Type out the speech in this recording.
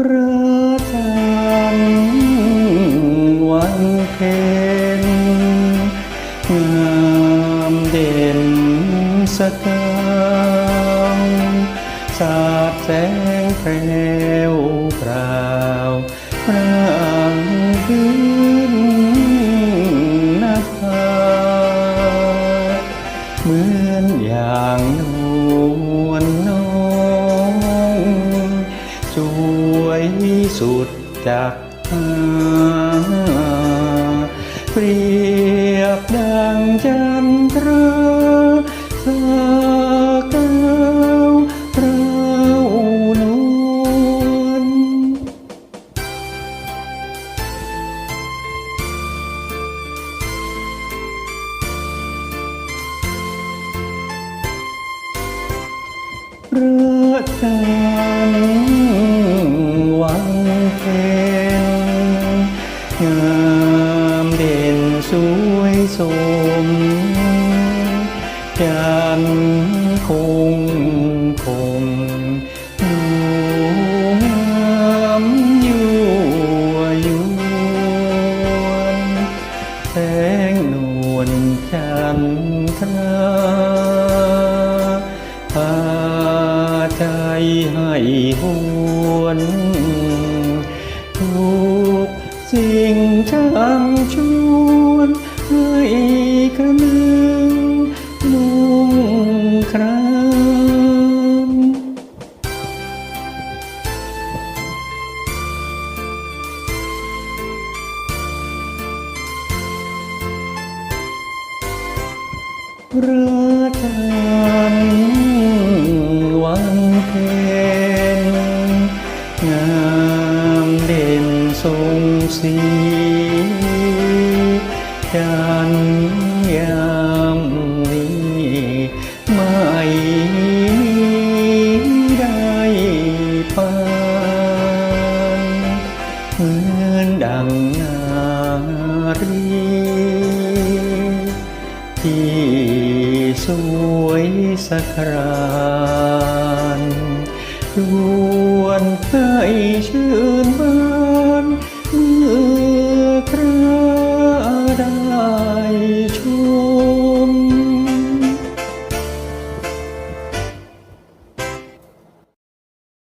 พระจันทร์วันเพ็ญงามเด่นสกาวสาดแสงแพรวพราวพระอังขึ้นนภาเหมือนอย่างนู สุดจากหาเปรียบดังจันทราสากาวเราวนวลพระจัน เด่นสวยสมจันทร์คงคงดูงามยั่วยวนแสงนวลจันทราพาใจให้หวนทุก สิ่งช่างชวนให้กระนึงมุ่งครานพระจันวันเพ็ญงาน สีจันยามนี้ไม่ได้ปานเหมือนดังนารีที่สวยสักรานชวนให้ชื่อ